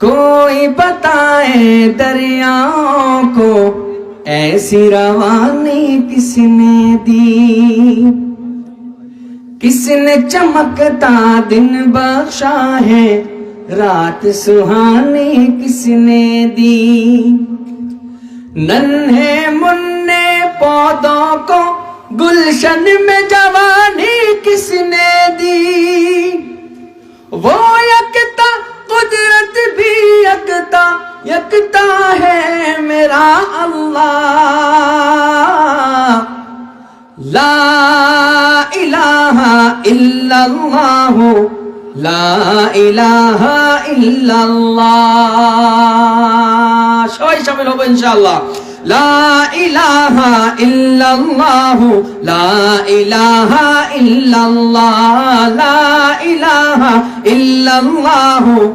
کوئی بتائے دریاؤں کو، ایسی روانی کس نے دی؟ کس نے چمکتا دن بخشا ہے؟ رات سہانی کس نے دی؟ ننھے مننے پودوں کو، گلشن میں جوانی کس نے دی؟ ইল্লাল্লাহু লা ইলাহা ইল্লাল্লাহ। সবাই সামিল হবে ইনশাআল্লাহ। লা ইলাহা ইল্লাল্লাহু, লা ইলাহা ইল্লাল্লাহ, লা ইলাহা ইল্লাল্লাহু।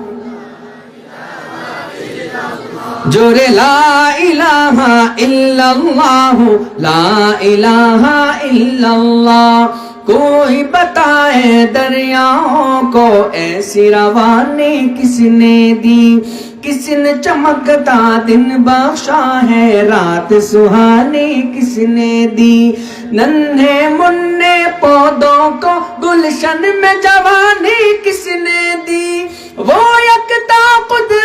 জোরে লা ইলাহা ইল্লাল্লাহু, লা ইলাহা ইল্লাল্লাহ। کوئی بتائے دریاؤں کو ایسی روانی کس نے دی؟ کس نے چمکتا دن بخشا ہے رات سہانی کس نے دی؟ ننھے مننے پودوں کو گلشن میں جوانی کس نے دی؟ وہ یکتا قدرت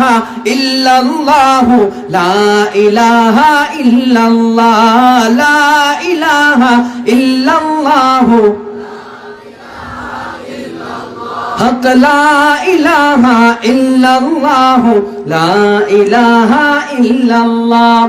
ইলাহা ইল্লাল্লাহু, লা ইলাহা ইল্লাল্লাহ, লা ইলাহা ইল্লাল্লাহু। হক লা ইলাহা ইল্লাল্লাহু, লা ইলাহা ইল্লাল্লাহ।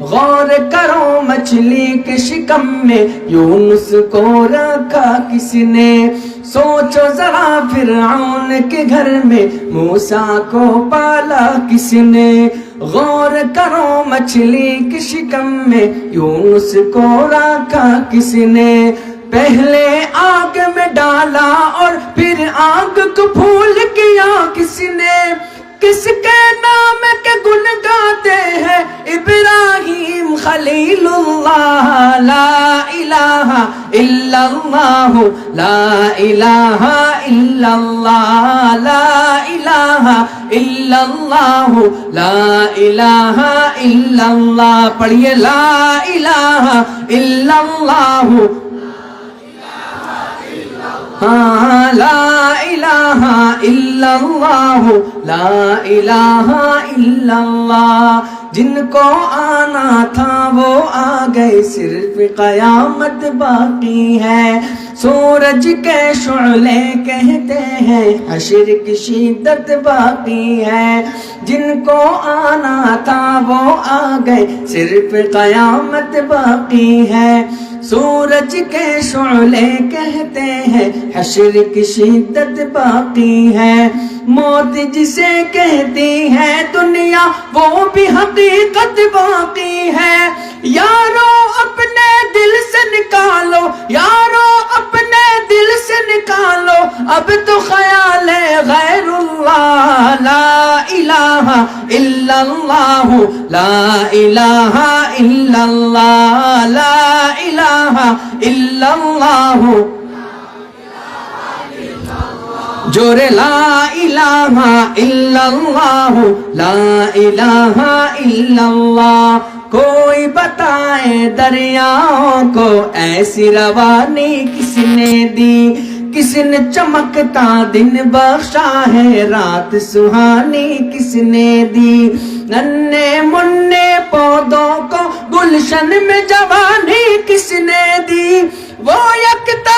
غور کرو مچھلی کے شکم میں یونس کو رکھا کس نے؟ سوچو ذرا فرعون کے گھر میں، موسیٰ کو پالا کس نے؟ غور کرو مچھلی کے شکم میں یونس کو رکھا کس نے؟ پہلے آگ میں ڈالا اور پھر آگ کو پھول ابراہیم خلیل اللہ لا الہ الا اللہ لا الہ الا اللہ لا الہ الا اللہ لا الہ الا اللہ پڑھئے لا الہ الا اللہ ہاں لا الہ الا اللہ جن کو آنا تھا وہ آ گئے، صرف قیامت باقی ہے۔ سورج کے شعلے کہتے ہیں، حشر کی شدت باقی ہے۔ جن کو آنا تھا وہ آ گئے، صرف قیامت باقی ہے۔ سورج کے شعلے کہتے ہیں، حشر کی شدت باقی ہے۔ موت جسے کہتی ہے دنیا، وہ بھی حقیقت باقی ہے۔ یارو، اپنے دل سے نکالو۔ یارو، اپنے دل سے نکالو۔ اب تو خیال ہے، غیر اللہ، لا الہ الا اللہ۔ لا الہ الا اللہ، لا الہ الا اللہ۔ جورے لا الہ الا اللہ لا الہ الا اللہ کوئی بتائے دریاؤں کو ایسی روانی کس نے دی کس نے چمکتا دن بخشا ہے رات سہانی کس نے دی ننے مننے پودوں کو گلشن میں جوانی کس نے دی وہ یکتا